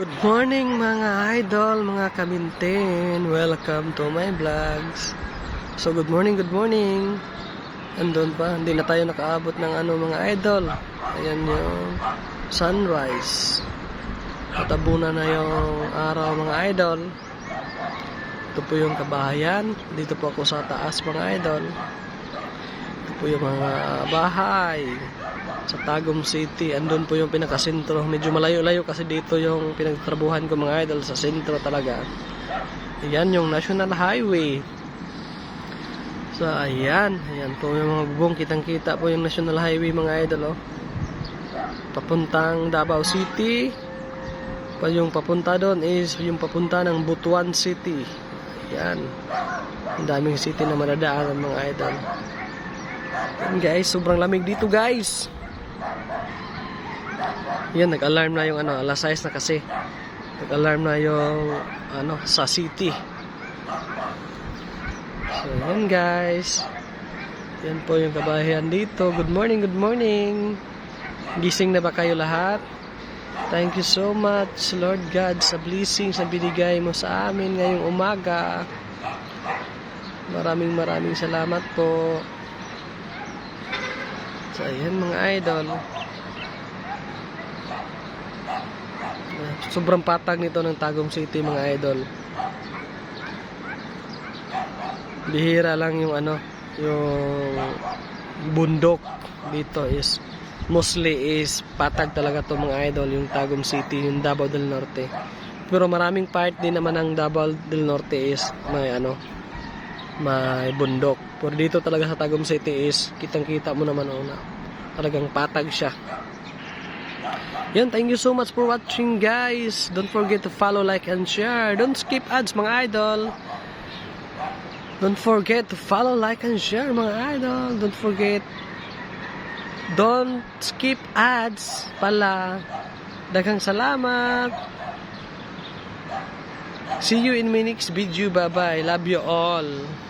Good morning mga idol, mga kamintin. Welcome to my vlogs. So good morning, good morning. Andun pa, hindi na tayo nakaabot ng ano mga idol. Ayan yung sunrise. Katabunan na yung araw mga idol. Ito po yung kabahayan. Dito po ako sa taas mga idol. Ito po yung mga bahay sa Tagum City. Andun po yung pinakasentro. Medyo malayo-layo kasi dito yung pinagtrabuhan ko mga idol sa sentro talaga. Ayan yung National Highway. So ayan, ayan po yung mga bubong. Kitang-kita po yung National Highway mga idol oh. Papuntang Davao City. Pa yung papunta doon is yung papunta ng Butuan City. Ayan. Ang daming city na madadaanan mga idol. Yan guys, sobrang lamig dito guys. Yan, nag-alarm na yung ano, alas 6 na kasi. Nag-alarm na yung ano, sa city. So, yan guys. Yan po yung kabahayan dito. Good morning, good morning. Gising na ba kayo lahat? Thank you so much, Lord God, sa blessings na binigay mo sa amin ngayong umaga. Maraming maraming salamat po. So, ayan mga idol. Sobrang patag nito ng Tagum City mga idol. Bihira lang yung ano, yung bundok dito is mostly is patag talaga to mga idol yung Tagum City, yung Davao del Norte. Pero maraming part din naman ng Davao del Norte is may ano, may bundok. Pero dito talaga sa Tagum City is kitang-kita mo naman una. Talagang patag siya. Yan, thank you so much for watching guys. Don't forget to follow, like, and share. Don't skip ads mga idol. Don't forget to follow, like, and share mga idol. Don't forget. Don't skip ads pala. Daghang salamat. See you in my next video. Bye-bye. Love you all.